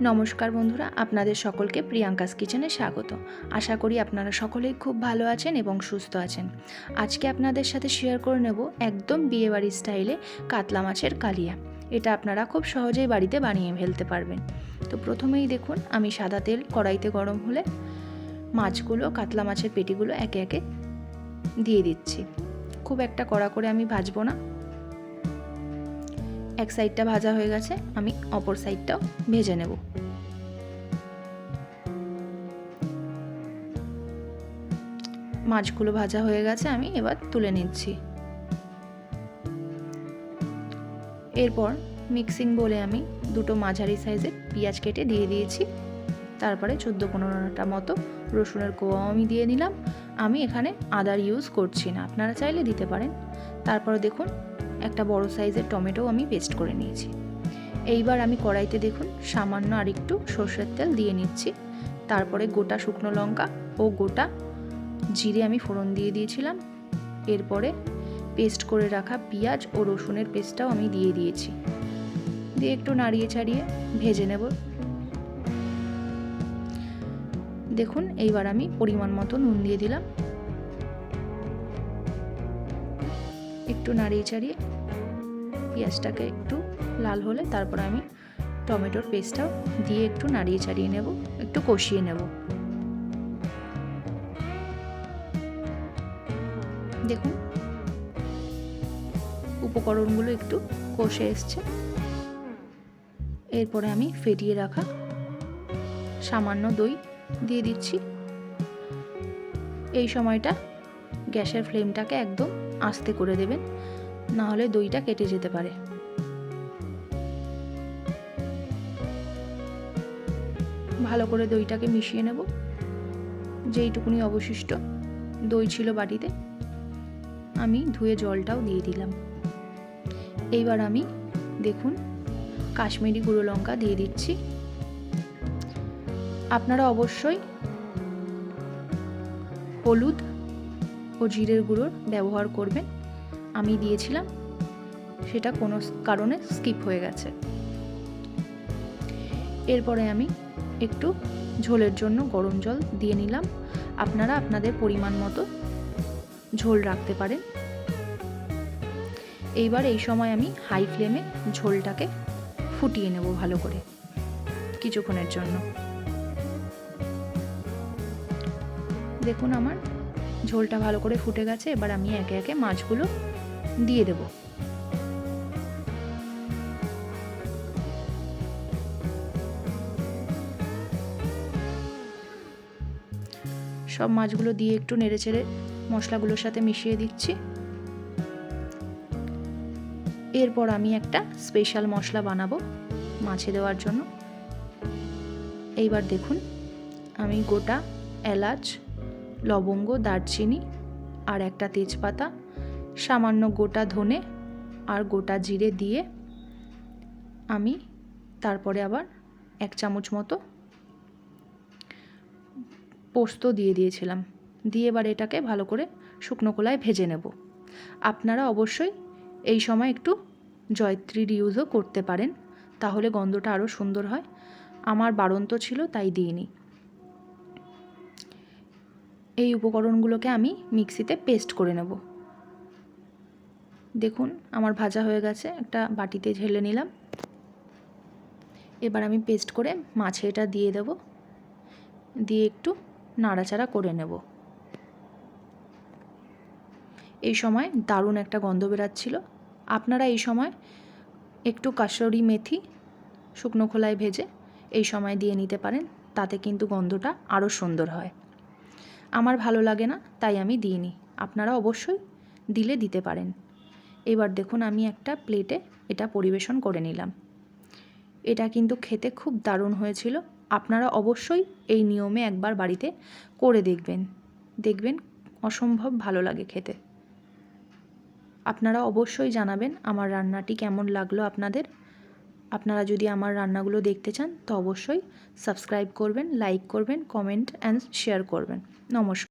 নমস্কার বন্ধুরা, আপনাদের সকলকে প্রিয়াঙ্কাস কিচেনে স্বাগত। আশা করি আপনারা সকলেই খুব ভালো আছেন এবং সুস্থ আছেন। আজকে আপনাদের সাথে শেয়ার করে নেব একদম বিয়েবাড়ি স্টাইলে কাতলা মাছের কালিয়া। এটা আপনারা খুব সহজেই বাড়িতে বানিয়ে ফেলতে পারবেন। তো প্রথমেই দেখুন, আমি সাদা তেল কড়াইতে গরম হলে মাছগুলো, কাতলা মাছের পেটিগুলো একে একে দিয়ে দিচ্ছি। খুব একটা কড়া করে আমি ভাজবো না। এক সাইডটা ভাজা হয়ে গেছে, আমি অপর সাইডটাও ভেজে নেব। মাছগুলো ভাজা হয়ে গেছে, আমি এবার তুলে নিচ্ছি। এরপর মিক্সিং বলে আমি দুটো মাঝারি সাইজের পেঁয়াজ কেটে দিয়ে দিয়েছি। তারপরে চোদ্দ পনেরোটা মতো রসুনের কোয়াও আমি দিয়ে নিলাম আমি এখানে আদার ইউজ করছি না, আপনারা চাইলে দিতে পারেন। তারপরে দেখুন একটা বড় সাইজের টমেটো আমি পেস্ট করে নিয়েছি। এইবার আমি কড়াইতে দেখুন সামান্য আর একটু সর্ষের তেল দিয়ে নিচ্ছি। তারপরে গোটা শুকনো লঙ্কা ও গোটা জিরে আমি ফোড়ন দিয়ে দিয়েছিলাম। এরপরে পেস্ট করে রাখা পেঁয়াজ ও রসুনের পেস্টটাও আমি দিয়ে দিয়েছি। দিয়ে একটু নাড়িয়ে ছাড়িয়ে ভেজে নেব। দেখুন এইবার আমি পরিমাণ মতো নুন দিয়ে দিলাম। একটু নাড়িয়ে চাড়িয়ে পেঁয়াজটাকে একটু লাল হলে তারপর আমি টমেটোর পেস্টটাও দিয়ে একটু নাড়িয়ে চাড়িয়ে নেব, একটু কষিয়ে নেব। দেখুন, উপকরণগুলো একটু কষে এসছে। এরপরে আমি ফেটিয়ে রাখা সামান্য দই দিয়ে দিচ্ছি। এই সময়টা গ্যাসের ফ্লেমটাকে একদম আস্তে করে দেবেন, না হলে দইটা কেটে যেতে পারে। ভালো করে দইটাকে মিশিয়ে নেব। যেইটুকুনি অবশিষ্ট দই ছিল বাটিতে, আমি ধুয়ে জলটাও দিয়ে দিলাম। এইবার আমি দেখুন কাশ্মীরি গুঁড়ো লঙ্কা দিয়ে দিচ্ছি। আপনারা অবশ্যই হলুদ ও জিরের গুঁড়োর ব্যবহার করবেন। আমি দিয়েছিলাম। সেটা কোনো কারণে স্কিপ হয়ে গেছে। এরপরে আমি একটু ঝোলের জন্য গরম জল দিয়ে নিলাম। আপনারা আপনাদের পরিমাণ মতো ঝোল রাখতে পারেন। এইবার এই সময় আমি হাই ফ্লেমে ঝোলটাকে ফুটিয়ে নেব ভালো করে কিছুক্ষণের জন্য। দেখুন আমার ঝোলটা ভালো করে ফুটে গেছে, এবার আমি একে একে মাছগুলো দিয়ে দেব। সব মাছগুলো দিয়ে একটু নেড়ে চেড়ে মশলাগুলোর সাথে মিশিয়ে দিচ্ছি। এরপর আমি একটা স্পেশাল মশলা বানাবো মাছে দেওয়ার জন্য। এইবার দেখুন, আমি গোটা এলাচ লবঙ্গ, দারচিনি আর একটা তেজপাতা, সামান্য গোটা ধনে আর গোটা জিরে দিয়ে আমি তারপরে আবার এক চামচ মতো পোস্ত দিয়ে দিয়েছিলাম। দিয়ে এবার এটাকে ভালো করে শুকনো কলায় ভেজে নেব। আপনারা অবশ্যই এই সময় একটু জয়ত্রীর ইউজও করতে পারেন, তাহলে গন্ধটা আরও সুন্দর হয়। আমার বাড়ন্ত ছিল, তাই দিইনি। এই উপকরণগুলোকে আমি মিক্সিতে পেস্ট করে নেব। দেখুন, আমার ভাজা হয়ে গেছে, একটা বাটিতে ঢেলে নিলাম। এবার আমি পেস্ট করে মাছে এটা দিয়ে দেব। দিয়ে একটু নাড়াচাড়া করে নেব। এই সময় দারুণ একটা গন্ধ বেরাচ্ছিল। আপনারা এই সময় একটু কাশরি মেথি শুকনো খোলায় ভেজে এই সময় দিয়ে নিতে পারেন, তাতে কিন্তু গন্ধটা আরও সুন্দর হয়। আমার ভালো লাগে না, তাই আমি দিইনি। আপনারা অবশ্যই দিলে দিতে পারেন। এবার দেখুন আমি একটা প্লেটে এটা পরিবেশন করে নিলাম। এটা কিন্তু খেতে খুব দারুণ হয়েছিল। আপনারা অবশ্যই এই নিয়মে একবার বাড়িতে করে দেখবেন। দেখবেন অসম্ভব ভালো লাগে খেতে। আপনারা অবশ্যই জানাবেন আমার রান্নাটি কেমন লাগল আপনাদের। আপনারা যদি আমার রান্নাগুলো দেখতে চান, তো অবশ্যই সাবস্ক্রাইব করবেন লাইক করবেন কমেন্ট অ্যান্ড শেয়ার করবেন। নমস্কার।